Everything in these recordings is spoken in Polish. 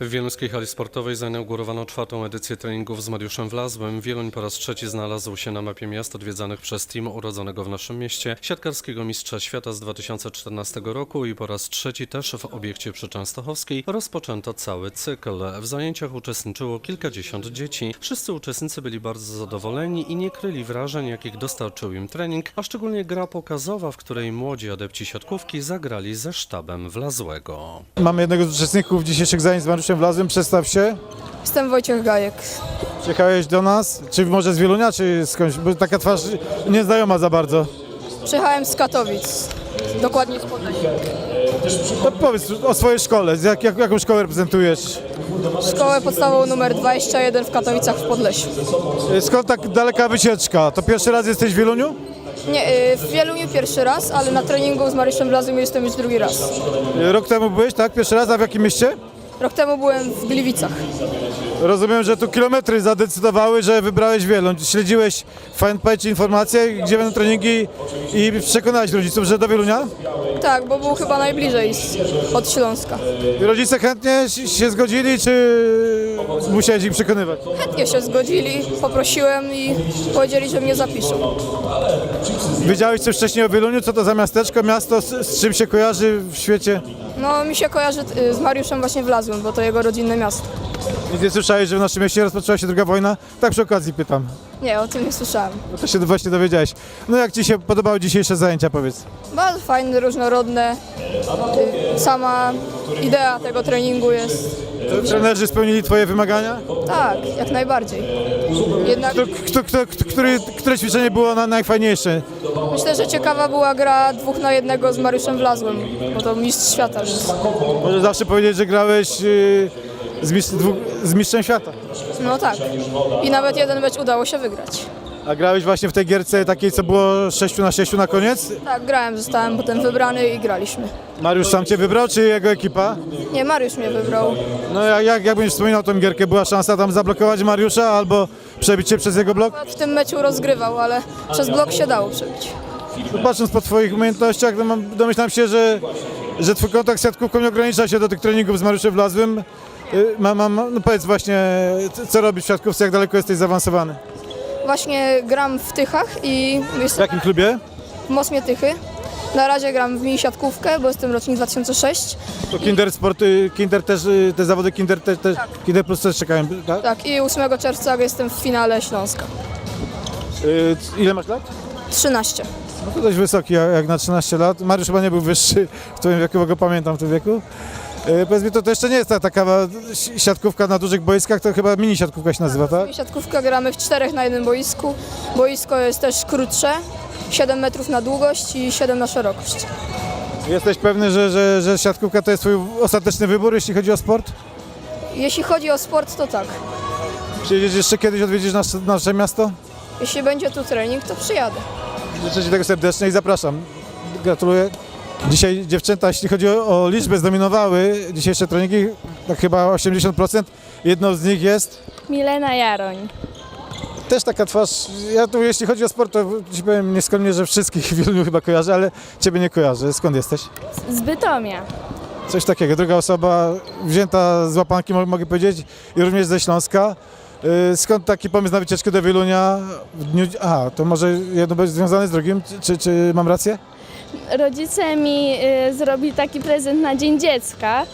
W Wieluńskiej Hali Sportowej zainaugurowano czwartą edycję treningów z Mariuszem Wlazłym. Wieluń po raz trzeci znalazł się na mapie miast odwiedzanych przez team urodzonego w naszym mieście, siatkarskiego mistrza świata z 2014 roku i po raz trzeci też w obiekcie przy Częstochowskiej rozpoczęto cały cykl. W zajęciach uczestniczyło kilkadziesiąt dzieci. Wszyscy uczestnicy byli bardzo zadowoleni i nie kryli wrażeń, jakich dostarczył im trening, a szczególnie gra pokazowa, w której młodzi adepci siatkówki zagrali ze sztabem Wlazłego. Mamy jednego z uczestników dzisiejszych zajęć z Mariuszem Wlazłym. Przedstaw się. Jestem Wojciech Gajek. Przyjechałeś do nas, czy może z Wielunia, czy skądś, bo taka twarz nieznajoma za bardzo. Przyjechałem z Katowic, dokładnie z Podlasia. To powiedz o swojej szkole, jak, jak, jaką szkołę reprezentujesz? Szkołę podstawową numer 21 w Katowicach w Podlesiu. Skąd tak daleka wycieczka? To pierwszy raz jesteś w Wieluniu? Nie, y, w Wieluniu pierwszy raz, ale na treningu z Mariuszem Blazem jestem już drugi raz. Rok temu byłeś, tak? Pierwszy raz, a w jakim mieście? Rok temu byłem w Gliwicach. Rozumiem, że tu kilometry zadecydowały, że wybrałeś Wieluń. Śledziłeś fanpage, informacje, gdzie będą treningi i przekonałeś rodziców, że do Wielunia? Tak, bo był chyba najbliżej z, od Śląska. I rodzice chętnie się zgodzili, czy musiałeś ich przekonywać? Chętnie się zgodzili, poprosiłem i powiedzieli, że mnie zapiszą. Wiedziałeś coś wcześniej o Wieluniu? Co to za miasteczko, miasto, z, z czym się kojarzy w świecie? No mi się kojarzy y, z Mariuszem właśnie Wlazłym, bo to jego rodzinne miasto. Nic nie słyszałeś, że w naszym mieście rozpoczęła się druga wojna? Tak przy okazji pytam. Nie, o tym nie słyszałem. No to się właśnie dowiedziałeś. No jak Ci się podobały dzisiejsze zajęcia, powiedz? Bardzo fajne, różnorodne. Y, Sama idea tego treningu jest Trenerzy spełnili Twoje wymagania? Tak, jak najbardziej. Jednak Kto, kto, kto, kto, który, które ćwiczenie było na, najfajniejsze? myślę, że ciekawa była gra dwóch na jednego z Mariuszem Wlazłym, bo to mistrz świata, więc Może zawsze powiedzieć, że grałeś yy, z, mistrz, dwóch, z mistrzem świata. no tak. I nawet jeden mecz udało się wygrać. A grałeś właśnie w tej gierce takiej, co było 6 na 6 na koniec? Tak, grałem, zostałem potem wybrany i graliśmy. Mariusz sam Cię wybrał, czy jego ekipa? Nie, Mariusz mnie wybrał. No jak, jak, jak będziesz wspominał tą gierkę, była szansa tam zablokować Mariusza albo przebić Cię przez jego blok? W tym meczu rozgrywał, ale przez blok się dało przebić. No, patrząc po Twoich umiejętnościach, no, domyślam się, że, że Twój kontakt z siatkówką nie ogranicza się do tych treningów z Mariuszem Wlazłym. Y, Mam, mam, no powiedz właśnie, co robisz w siatkówce, jak daleko jesteś zaawansowany? Właśnie gram w Tychach i W jestem jakim klubie? w Mosmie Tychy. Na razie gram w mini siatkówkę, bo jestem rocznik 2006. To Kinder Sport, y, Kinder też, y, te zawody Kinder, te, te, Kinder Plus też czekają, tak? Tak, i 8 czerwca jestem w finale Śląska. Y, Ile masz lat? 13. No to dość wysoki, jak jak na 13 lat. Mariusz chyba nie był wyższy w twoim wieku, bo go pamiętam w tym wieku. Powiedz mi, to, to jeszcze nie jest ta taka si- siatkówka na dużych boiskach, to chyba mini siatkówka się nazywa, tak? Mini siatkówkę gramy w czterech na jednym boisku. Boisko jest też krótsze, 7 metrów na długość i 7 na szerokość. Jesteś pewny, że, że, że siatkówka to jest twój ostateczny wybór, jeśli chodzi o sport? Jeśli chodzi o sport, to tak. Przyjedziesz jeszcze kiedyś odwiedzić nasze, nasze miasto? Jeśli będzie tu trening, to przyjadę. Życzę Ci tego serdecznie i zapraszam. Gratuluję. Dzisiaj dziewczęta, jeśli chodzi o, o liczbę, zdominowały dzisiejsze treningi, tak chyba 80%. Jedną z nich jest Milena Jaroń. też taka twarz. Ja tu, jeśli chodzi o sport, to ci powiem nieskromnie, że wszystkich w Wieluniu chyba kojarzę, ale Ciebie nie kojarzę. Skąd jesteś? Z Bytomia. Coś takiego. Druga osoba wzięta z łapanki, mo- mogę powiedzieć, i również ze Śląska. Y, Skąd taki pomysł na wycieczkę do Wielunia w dniu... Aha, to może jedno będzie związane z drugim? Czy, czy mam rację? Rodzice mi y, zrobili taki prezent na Dzień Dziecka.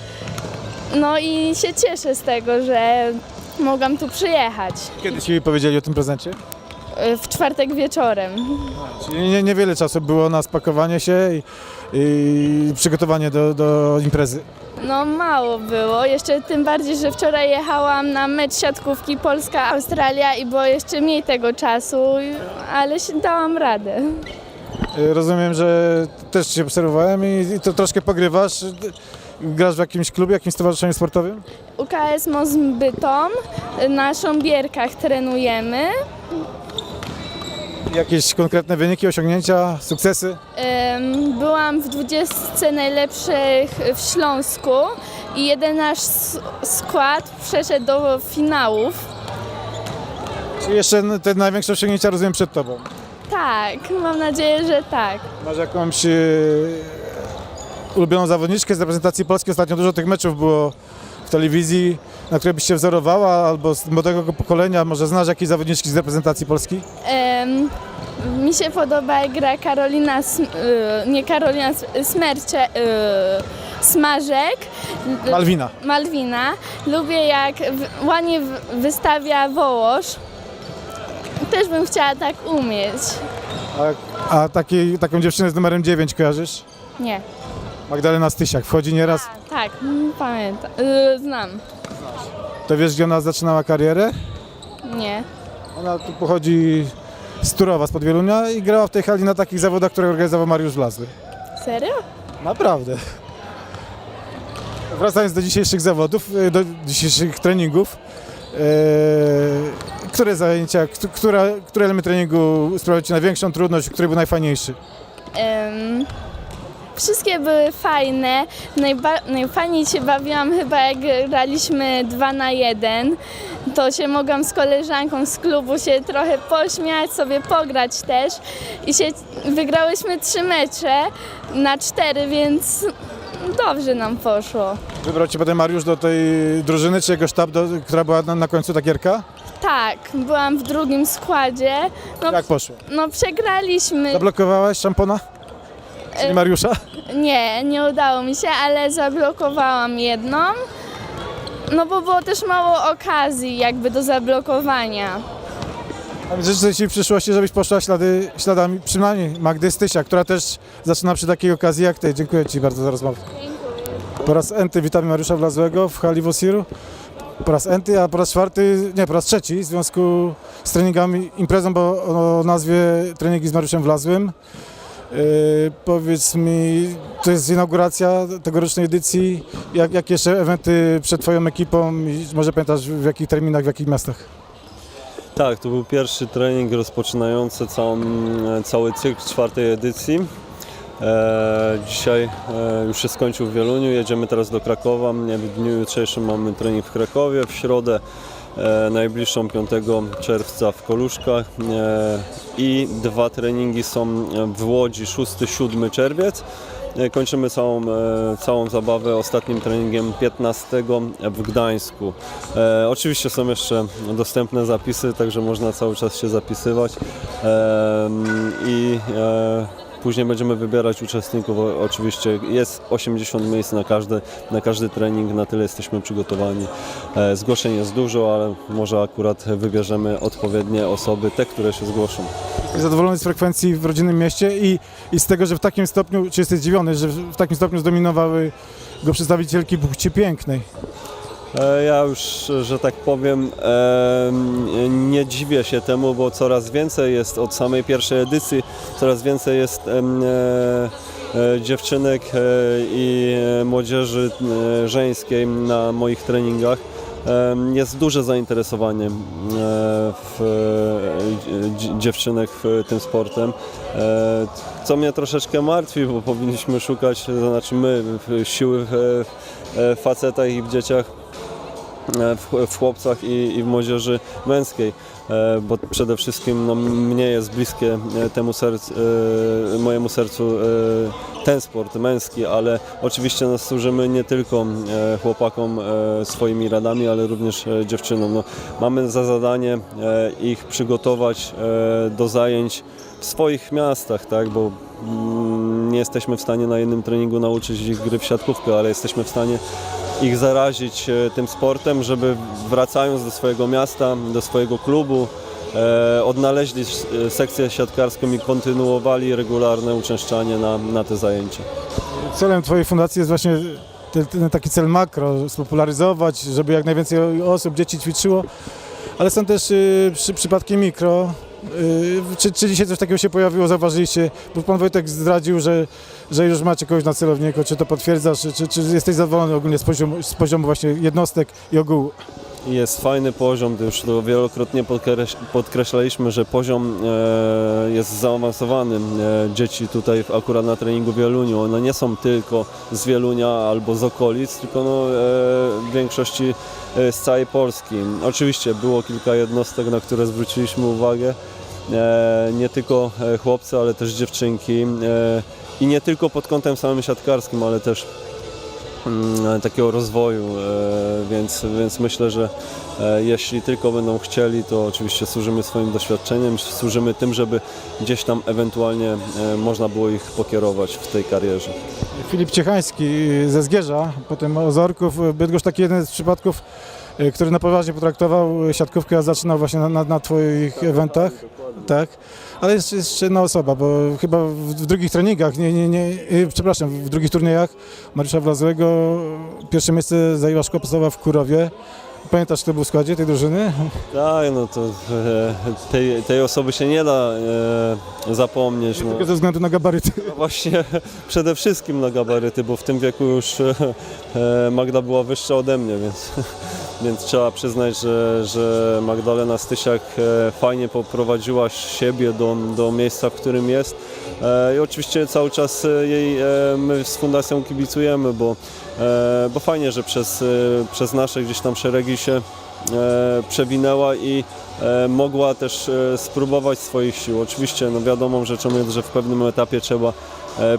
No i się cieszę z tego, że mogłam tu przyjechać Kiedy Ci powiedzieli o tym prezencie? y, w czwartek wieczorem. Czyli nie, niewiele czasu było na spakowanie się i, i przygotowanie do, do imprezy. No mało było, jeszcze tym bardziej, że wczoraj jechałam na mecz siatkówki Polska-Australia i było jeszcze mniej tego czasu, ale się dałam radę. Y, Rozumiem, że też Cię obserwowałem i, i to troszkę pogrywasz. Grasz w jakimś klubie, jakimś stowarzyszeniu sportowym? UKS MOZ Bytom, na Sząbierkach trenujemy. Jakieś konkretne wyniki, osiągnięcia, sukcesy? Byłam w 20 najlepszych w Śląsku i jeden nasz s- skład przeszedł do finałów. Czy jeszcze te największe osiągnięcia rozumiem przed Tobą? Tak, mam nadzieję, że tak. Masz jakąś e, ulubioną zawodniczkę z reprezentacji Polski? Ostatnio dużo tych meczów było w telewizji, na której byś się wzorowała, albo z młodego pokolenia, może znasz jakieś zawodniczki z reprezentacji Polski? Em, mi się podoba jak gra Karolina, Sm- y, nie Karolina S- Smercze, y, Smarzek, Malwina. Malwina. Lubię jak w, ładnie w, wystawia wołosz. Też bym chciała tak umieć. A, a takiej, taką dziewczynę z numerem 9 kojarzysz? Nie. Magdalena Stysiak. Wchodzi nieraz. A, tak, mm, pamiętam. Y, znam. To wiesz, gdzie ona zaczynała karierę? Nie. Ona tu pochodzi z Turowa, z Podwielunia i grała w tej hali na takich zawodach, które organizował Mariusz Wlazły. Serio? Naprawdę. Wracając do dzisiejszych zawodów, y, do dzisiejszych treningów, e, które zajęcia, kt- która, który element treningu sprawiał Ci największą trudność, który był najfajniejszy? Em, wszystkie były fajne. Najba- najfajniej się bawiłam chyba jak graliśmy 2 na 1. To się mogłam z koleżanką z klubu się trochę pośmiać, sobie pograć też. I się wygrałyśmy trzy mecze na cztery, więc dobrze nam poszło. Wybrał Cię potem Mariusz do tej drużyny, czy jego sztab, do, która była na, na końcu ta gierka? Tak, byłam w drugim składzie. No, Jak poszło? no przegraliśmy. Zablokowałaś szampona? Czyli E, Mariusza? Nie, nie udało mi się, ale zablokowałam jedną. No bo było też mało okazji jakby do zablokowania. A więc życzę Ci w przyszłości, żebyś poszła ślady, śladami przynajmniej Magdy Stysia, która też zaczyna przy takiej okazji jak Ty. Dziękuję Ci bardzo za rozmowę. Po raz enty witamy Mariusza Wlazłego w hali Wosiru. Po raz enty, a po raz czwarty, nie, po raz trzeci w związku z treningami, imprezą bo o nazwie Treningi z Mariuszem Wlazłym. Yy, powiedz mi, to jest inauguracja tegorocznej edycji. Jak, jakie jeszcze eventy przed Twoją ekipą i może pamiętasz w jakich terminach, w jakich miastach? Tak, to był pierwszy trening rozpoczynający całą, e, cały cykl czwartej edycji. E, dzisiaj e, już się skończył w Wieluniu, jedziemy teraz do Krakowa. W dniu jutrzejszym mamy trening w Krakowie, w środę e, najbliższą 5 czerwca w Koluszkach i dwa treningi są w Łodzi 6-7 czerwiec. Kończymy całą, całą zabawę ostatnim treningiem 15 w Gdańsku. E, oczywiście są jeszcze dostępne zapisy, także można cały czas się zapisywać e, i później będziemy wybierać uczestników. Oczywiście jest 80 miejsc na każdy, na każdy trening, na tyle jesteśmy przygotowani. E, zgłoszeń jest dużo, ale może akurat wybierzemy odpowiednie osoby, te, które się zgłoszą. Zadowolony z frekwencji w rodzinnym mieście i, i z tego, że w takim stopniu, czy jesteś zdziwiony, że w takim stopniu zdominowały go przedstawicielki płci pięknej? E, Ja już, że tak powiem, em, nie dziwię się temu, bo coraz więcej jest od samej pierwszej edycji, coraz więcej jest e, e, dziewczynek i młodzieży żeńskiej na moich treningach. Jest duże zainteresowanie w, dzi- dziewczynek w tym sportem, co mnie troszeczkę martwi, bo powinniśmy szukać, to znaczy my, siły w, facetach i w dzieciach w, w chłopcach i, i w młodzieży męskiej, e, bo przede wszystkim no, mnie jest bliskie e, temu serc, e, mojemu sercu e, ten sport męski, ale oczywiście no, służymy nie tylko e, chłopakom e, swoimi radami, ale również e, dziewczynom. No, mamy za zadanie e, ich przygotować e, do zajęć w swoich miastach, tak, bo mm, nie jesteśmy w stanie na jednym treningu nauczyć ich gry w siatkówkę, ale jesteśmy w stanie ich zarazić e, tym sportem, żeby wracając do swojego miasta, do swojego klubu, e, odnaleźli e, sekcję siatkarską i kontynuowali regularne uczęszczanie na, na te zajęcia. Celem Twojej fundacji jest właśnie ten taki cel makro, spopularyzować, żeby jak najwięcej osób, dzieci ćwiczyło, ale są też y, przy, przypadki mikro. Y, czy, czy dzisiaj coś takiego się pojawiło, zauważyliście? Bo Pan Wojtek zdradził, że, że już macie kogoś na celowniku, czy to potwierdzasz, czy, czy, jesteś zadowolony ogólnie z poziomu, z poziomu właśnie jednostek i ogółu? Jest fajny poziom, to już to wielokrotnie podkreś- podkreślaliśmy, że poziom e, jest zaawansowany. E, dzieci tutaj akurat na treningu w Wieluniu, one nie są tylko z Wielunia albo z okolic, tylko no, e, w większości z całej Polski. Oczywiście było kilka jednostek, na które zwróciliśmy uwagę. Nie tylko chłopcy, ale też dziewczynki. I nie tylko pod kątem samym siatkarskim, ale też takiego rozwoju, e, więc, więc myślę, że e, jeśli tylko będą chcieli, to oczywiście służymy swoim doświadczeniem, służymy tym, żeby gdzieś tam ewentualnie e, można było ich pokierować w tej karierze. Filip Ciechański ze Zgierza, potem Ozorków. Bydgoszcz taki jeden z przypadków, który na poważnie potraktował siatkówkę, a zaczynał właśnie na, na, na Twoich eventach. Tak, ale jest jeszcze jedna osoba, bo chyba w, drugich treningach, nie, nie, nie, y, przepraszam, w drugich turniejach Mariusza Wlazłego pierwsze miejsce zajęła szkoła podstawowa w Kurowie. Pamiętasz, kto był w składzie tej drużyny? Tak, no to e, tej, tej osoby się nie da e, zapomnieć. No. Tylko ze względu na gabaryty. No Właśnie przede wszystkim na gabaryty, bo w tym wieku już e, Magda była wyższa ode mnie, więc, więc trzeba przyznać, że, że Magdalena Stysiak e, fajnie poprowadziła siebie do, do miejsca, w którym jest. E, I oczywiście cały czas e, jej my z fundacją kibicujemy, bo, bo fajnie, że przez, przez nasze gdzieś tam szeregi się przewinęła i mogła też spróbować swoich sił. Oczywiście no wiadomą rzeczą jest, że w pewnym etapie trzeba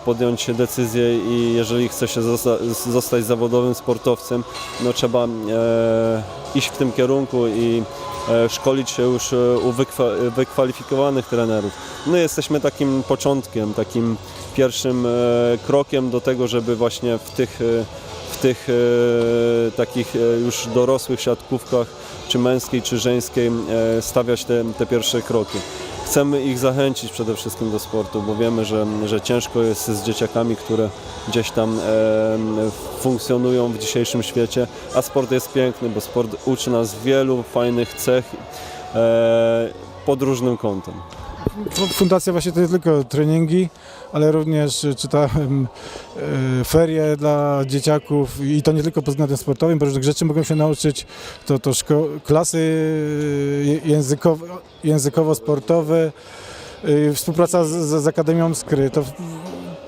podjąć decyzję i jeżeli chce się zosta zostać zawodowym sportowcem, no trzeba e, iść w tym kierunku i e, szkolić się już e, u wykwa wykwalifikowanych trenerów. My jesteśmy takim początkiem, takim pierwszym e, krokiem do tego, żeby właśnie w tych e, w tych e, takich e, już dorosłych siatkówkach, czy męskiej, czy żeńskiej, e, stawiać te, te pierwsze kroki. Chcemy ich zachęcić przede wszystkim do sportu, bo wiemy, że, że ciężko jest z dzieciakami, które gdzieś tam e, funkcjonują w dzisiejszym świecie, a sport jest piękny, bo sport uczy nas wielu fajnych cech e, pod różnym kątem. Fundacja właśnie to nie tylko treningi, ale również y, czytałem e, ferie dla dzieciaków i to nie tylko pod względem sportowym, bo różnych rzeczy mogą się nauczyć. To, to klasy y, językowo, językowo-sportowe, współpraca z, z, Akademią Skry. To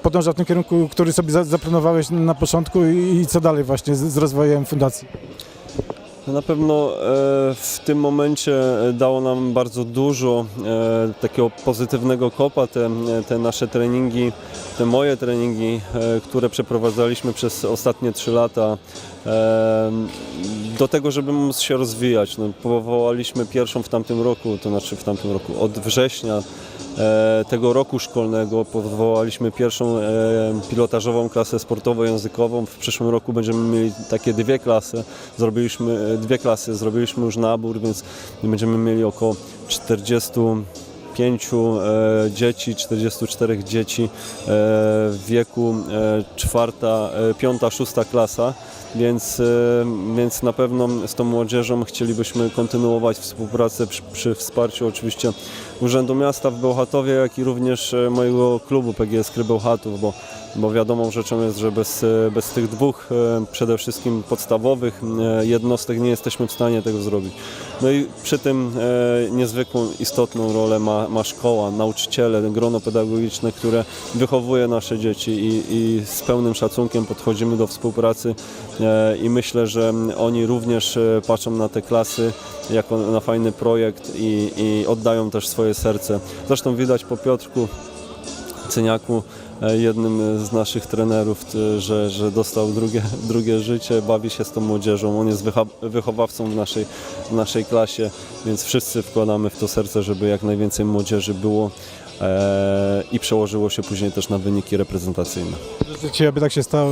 podąża w tym kierunku, który sobie za- zaplanowałeś na początku i, co dalej właśnie z rozwojem fundacji. No Na pewno e, w tym momencie e, dało nam bardzo dużo e, takiego pozytywnego kopa te, te nasze treningi, te moje treningi, które przeprowadzaliśmy przez ostatnie trzy lata do tego, żeby móc się rozwijać. No, powołaliśmy pierwszą w tamtym roku, to znaczy w tamtym roku od września tego roku szkolnego powołaliśmy pierwszą e, pilotażową klasę sportowo-językową. W przyszłym roku będziemy mieli takie dwie klasy. Zrobiliśmy e, dwie klasy, zrobiliśmy już nabór, więc będziemy mieli około 45 e, dzieci, 44 dzieci e, w wieku e, czwarta, e, piąta, szósta klasa. Więc, e, więc na pewno z tą młodzieżą chcielibyśmy kontynuować współpracę przy, przy wsparciu oczywiście Urzędu Miasta w Bełchatowie, jak i również e, mojego klubu PGS Kry Bełchatów, bo, bo wiadomą rzeczą jest, że bez, e, bez tych dwóch e, przede wszystkim podstawowych e, jednostek nie jesteśmy w stanie tego zrobić. No i przy tym niezwykłą istotną rolę ma, ma szkoła, nauczyciele, grono pedagogiczne, które wychowuje nasze dzieci i, i z pełnym szacunkiem podchodzimy do współpracy i myślę, że oni również patrzą na te klasy jako na fajny projekt i, i oddają też swoje serce. Zresztą widać po Piotrku Cyniaku, jednym z naszych trenerów, t- że, że dostał drugie, drugie życie, bawi się z tą młodzieżą. On jest wychowawcą w naszej, w naszej klasie, więc wszyscy wkładamy w to serce, żeby jak najwięcej młodzieży było e, i przełożyło się później też na wyniki reprezentacyjne. Życzę Ci, aby tak się stało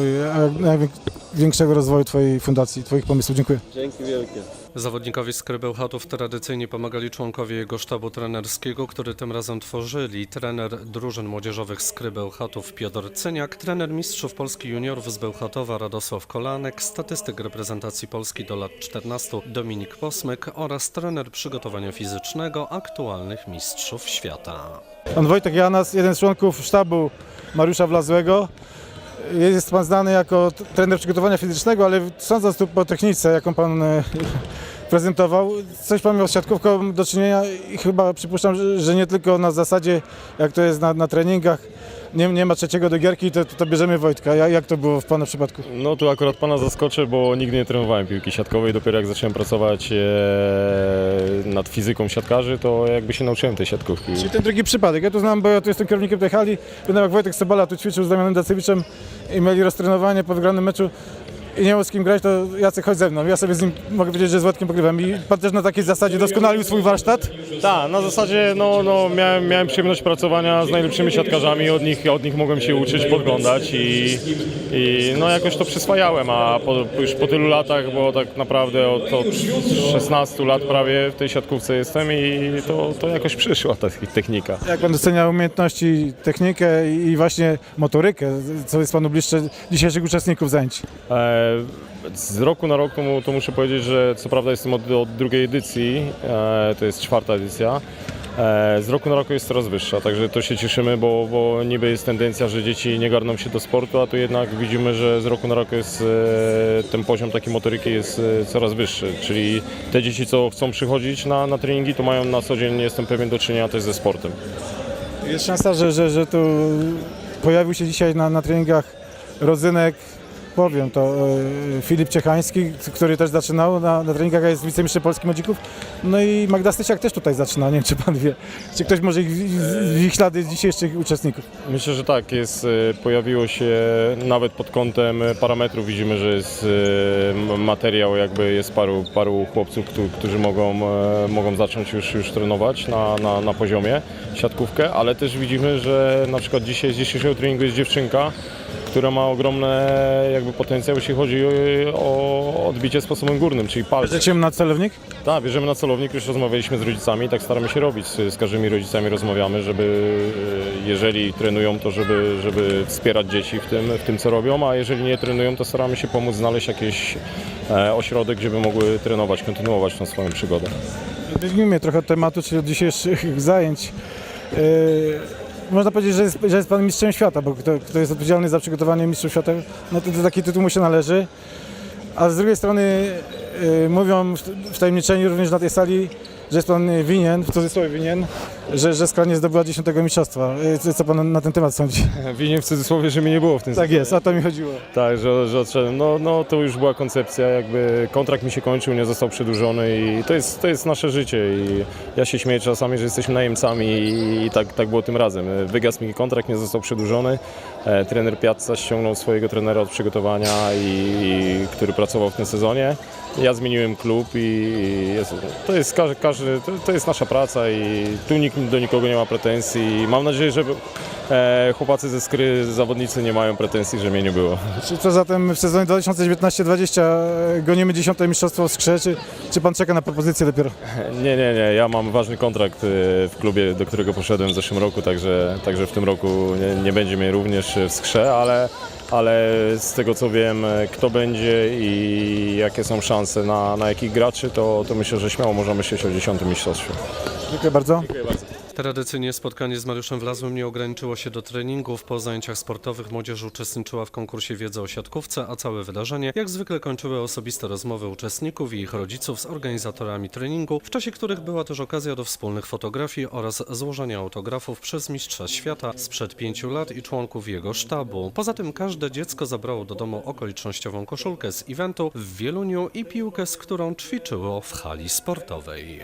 największego rozwoju Twojej fundacji, Twoich pomysłów. Dziękuję. Dzięki wielkie. Zawodnikowi z Krybełchatów tradycyjnie pomagali członkowie jego sztabu trenerskiego, który tym razem tworzyli. Trener drużyn młodzieżowych z Krybełchatów Piotr Cyniak, trener mistrzów Polski juniorów z Bełchatowa Radosław Kolanek, statystyk reprezentacji Polski do lat 14 Dominik Posmyk oraz trener przygotowania fizycznego aktualnych mistrzów świata. Pan Wojtek Janas, jeden z członków sztabu Mariusza Wlazłego. Jest Pan znany jako trener przygotowania fizycznego, ale sądząc tu po technice, jaką Pan e, prezentował, coś Pan miał z siatkówką do czynienia i chyba przypuszczam, że- że nie tylko na zasadzie, jak to jest na, na treningach, nie, nie ma trzeciego do gierki, to, to bierzemy Wojtka. Ja- Jak to było w Pana przypadku? No tu akurat pana zaskoczę, bo nigdy nie trenowałem piłki siatkowej. Dopiero jak zacząłem pracować e, nad fizyką siatkarzy, to jakby się nauczyłem tej siatkówki. Czyli ten drugi przypadek. Ja tu znam, bo ja tu jestem kierownikiem tej hali. Pamiętam jak Wojtek Sobola tu ćwiczył z Damianem Dacewiczem i mieli roztrenowanie po wygranym meczu. I nie miał z kim grać, to Jacek chodź ze mną. Ja sobie z nim mogę powiedzieć, że z Władkiem pogrywam. I pan też na takiej zasadzie doskonalił swój warsztat. Tak, na zasadzie no, no, miałem, miałem przyjemność pracowania z najlepszymi siatkarzami, od nich, od nich mogłem się uczyć, podglądać i, i no, jakoś to przyswajałem, a po, już po tylu latach, bo tak naprawdę od, od 16 lat prawie w tej siatkówce jestem i to, to jakoś przyszła ta technika. Jak pan docenia umiejętności, technikę i właśnie motorykę, co jest panu bliższe dzisiejszych uczestników zajęć? E, Z roku na rok to, to muszę powiedzieć, że co prawda jestem od, od drugiej edycji, e, to jest czwarta edycja. E, Z roku na rok jest coraz wyższa, także to się cieszymy, bo, bo niby jest tendencja, że dzieci nie garną się do sportu, a tu jednak widzimy, że z roku na rok jest, e, ten poziom takiej motoryki jest coraz wyższy. Czyli te dzieci, co chcą przychodzić na, na treningi, to mają na co dzień, jestem pewien, do czynienia też ze sportem. Jest szansa, że, że, że tu pojawił się dzisiaj na, na treningach rodzynek, powiem to, e, Filip Ciechański, który też zaczynał na, na treningach, jest wicemistrzem Polski Młodzików. No i Magda Stysiak też tutaj zaczyna, nie wiem czy pan wie. Czy ktoś może ich, ich ślady dzisiejszych uczestników? Myślę, że tak, jest, e, pojawiło się nawet pod kątem e, parametrów, widzimy, że jest materiał, jakby jest paru, paru chłopców, któ- którzy mogą, mogą zacząć już, już trenować na, na, na poziomie siatkówkę, ale też widzimy, że na przykład dzisiaj z dzisiejszego treningu jest dziewczynka, która ma ogromne jakby potencjał, jeśli chodzi o, o odbicie sposobem górnym, czyli palcem. Lecimy na celownik? Tak, bierzemy na celownik, już rozmawialiśmy z rodzicami, tak staramy się robić. Z, z każdymi rodzicami rozmawiamy, żeby e, jeżeli trenują, to żeby, żeby wspierać dzieci w tym, w tym, co robią, a jeżeli nie trenują, to staramy się pomóc znaleźć jakiś e, ośrodek, żeby mogły trenować, kontynuować tą swoją przygodę. Odbiegnijmy trochę tematu, czyli od dzisiejszych zajęć. Yy, można powiedzieć, że jest, że jest Pan mistrzem świata, bo kto, kto jest odpowiedzialny za przygotowanie mistrzów świata, no to, to taki tytuł mu się należy. A z drugiej strony yy, mówią w- wtajemniczeni również na tej sali, że jest Pan winien, w cudzysłowie winien, że, że Skra nie zdobyła 10 mistrzostwa. Yy, co- Pan na ten temat sądzi? Winien w cudzysłowie, że mnie nie było w tym Tak jest, o to mi chodziło. Tak, że, że odszedłem. No, no to już była koncepcja, jakby kontrakt mi się kończył, nie został przedłużony i to jest, to jest nasze życie i ja się śmieję czasami, że jesteśmy najemcami i, i tak, tak było tym razem. Wygasł mi kontrakt, nie został przedłużony. E, trener Piazza ściągnął swojego trenera od przygotowania, i, i, który pracował w tym sezonie. Ja zmieniłem klub i, i jest, to, jest każdy, każdy, to, to jest nasza praca i tu nikt do nikogo nie ma pretensji. Mam nadzieję, że e, chłopacy ze Skry, zawodnicy nie mają pretensji, że mnie nie było. Czy co zatem w sezonie 2019-2020 gonimy 10 mistrzostwo w Skrze, czy, czy Pan czeka na propozycję dopiero? Nie, nie, nie. Ja mam ważny kontrakt y, w klubie, do którego poszedłem w zeszłym roku, także, także w tym roku nie, nie będzie mnie również w skrze, ale, ale z tego co wiem, y, kto będzie i jakie są szanse na, na jakich graczy, to, to myślę, że śmiało możemy myśleć o 10 mistrzostwie. Dziękuję bardzo. Tradycyjnie spotkanie z Mariuszem Wlazłym nie ograniczyło się do treningów. Po zajęciach sportowych młodzież uczestniczyła w konkursie wiedzy o siatkówce, a całe wydarzenie jak zwykle kończyły osobiste rozmowy uczestników i ich rodziców z organizatorami treningu, w czasie których była też okazja do wspólnych fotografii oraz złożenia autografów przez mistrza świata sprzed pięciu lat i członków jego sztabu. Poza tym każde dziecko zabrało do domu okolicznościową koszulkę z eventu w Wieluniu i piłkę, z którą ćwiczyło w hali sportowej.